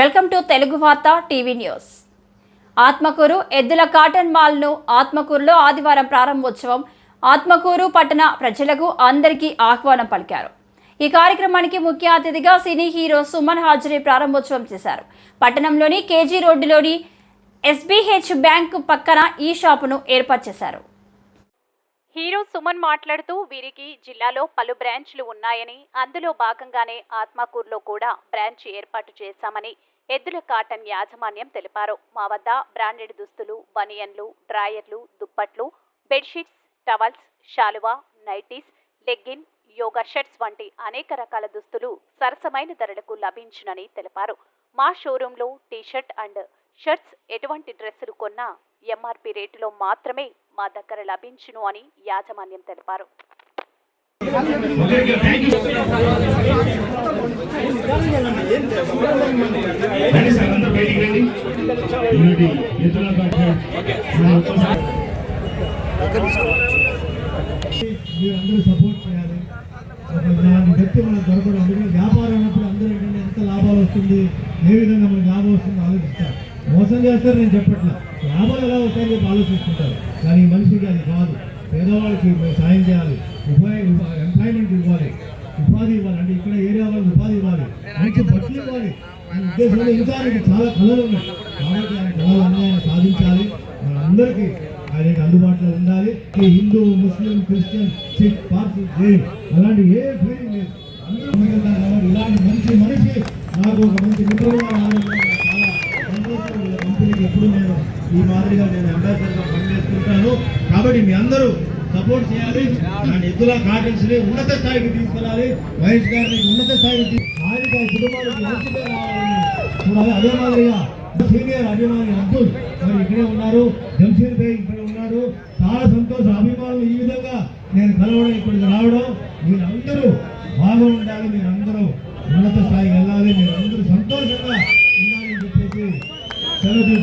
Welcome to Telugu వార్త TV news. Atmakur ఎద్దుల cotton మాల్ను ఆత్మకూరులో ఆదివారం ప్రారంభోత్సవం. ఆత్మకూరు పట్టణ ప్రజలకు అందరికీ ఆహ్వానం పలికారు. ఈ కార్యక్రమానికి ముఖ్య అతిథిగా సినీ హీరో సుమన్ హాజరీ ప్రారంభోత్సవం చేశారు. పట్టణంలోని కేజీ రోడ్డులోని ఎస్బీహెచ్ బ్యాంకు పక్కన ఈ షాపును ఏర్పాటు చేశారు. హీరో సుమన్ మాట్లాడుతూ వీరికి జిల్లాలో పలు బ్రాంచ్లు ఉన్నాయని అందులో భాగంగానే ఆత్మకూరులో కూడా బ్రాంచ్ ఏర్పాటు చేశామని ఎద్దుల కాటన్ యాజమాన్యం తెలిపారు. మా వద్ద బ్రాండెడ్ దుస్తులు బనియన్లు డ్రాయర్లు దుప్పట్లు బెడ్షీట్స్ టవల్స్ శాలువా నైటీస్ లెగ్గిన్ యోగా షర్ట్స్ వంటి అనేక రకాల దుస్తులు సరసమైన ధరలకు లభించునని తెలిపారు. మా షోరూంలో టీషర్ట్ అండ్ షర్ట్స్ ఎటువంటి డ్రెస్సులు కొన్నా ఎంఆర్పి రేటులో మాత్రమే మా దగ్గర లభించును అని యాజమాన్యం తెలిపారు. సపోర్ట్ చేయాలి దొరకడం వ్యాపారం అయినప్పుడు అందరూ ఎంత లాభాలు వస్తుంది ఏ విధంగా మనకు లాభం వస్తుంది ఆలోచిస్తారు మోసం చేస్తారు నేను చెప్పట్లా. లాభాలు ఎలా వస్తాయని చెప్పి ఆలోచిస్తుంటారు. కానీ ఈ మనిషికి అది కాదు. పేదవాళ్ళకి సాయం చేయాలి. ఉపాయ ఎంప్లాయ్మెంట్ ఇవ్వాలి. ఉపాధి ఇవ్వాలి. అంటే ఇక్కడ ఏరియా వాళ్ళకి ఉపాధి ఇవ్వాలి. మంచి బట్టలు ఇవ్వాలి. ఉద్దేశంలో ఇంకా ఆయనకి చాలా కళలు ఉన్నాయి. కాబట్టి ఆయన కళలన్నీ ఆయన సాధించాలి. మనందరికీ ఆయనకి అందుబాటులో ఉండాలి. హిందూ ముస్లిం క్రిస్టియన్ సిక్ పార్సీ జైన్ అలాంటి ఏ ఫీలింగ్ లేదు. అందరూ ఇలాంటి మంచి మనిషి నాకు ఒక మంచి మిత్రులుగా రావడం చాలా సంతోషం వీళ్ళ కంపెనీకి ఎప్పుడు నేను ఈ మాదిరిగా నేను అంబాసిడర్గా పనిచేస్తుంటాను. కాబట్టి మీ అందరూ సపోర్ట్ చేయాలి. నా ఎద్దుల కాటన్స్ ఉన్నత స్థాయికి తీసుకెళ్ళాలి. మహేష్ గారిని ఉన్నత స్థాయికి తీ- ఆయనకి ఆ రావాలని చూడాలి. అదే మాదిరిగా సీనియర్ అభిమాని అబ్దుల్ మరి ఇక్కడే ఉన్నారు. జంషీర్ భాయ్ ఇక్కడ ఉన్నారు. చాలా సంతోషం అభిమానులు ఈ విధంగా నేను కలవడం ఇక్కడికి రావడం. మీరందరూ బాగా ఉండాలి మీరందరూ ఉన్నత స్థాయికి వెళ్ళాలి. మీరందరూ సంతోషంగా ఉండాలని చెప్పేసి సెలవు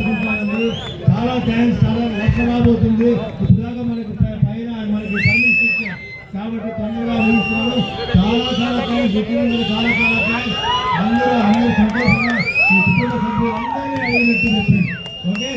చాలా థ్యాంక్స్ చాలా వర్షం రాబోతుంది ఇప్పుడు మనకు పైన మనకి పర్మిషన్ ఇచ్చాం కాబట్టి తొందరగా ముగిస్తున్నాను చాలా చాలా థ్యాంక్స్ విక్రమ్ చాలా చాలా థ్యాంక్స్ అందరూ అందరూ సంతోషంగా మీ కుటుంబ సభ్యులు అందరినీ అడిగినట్టు చెప్పండి. ఓకే?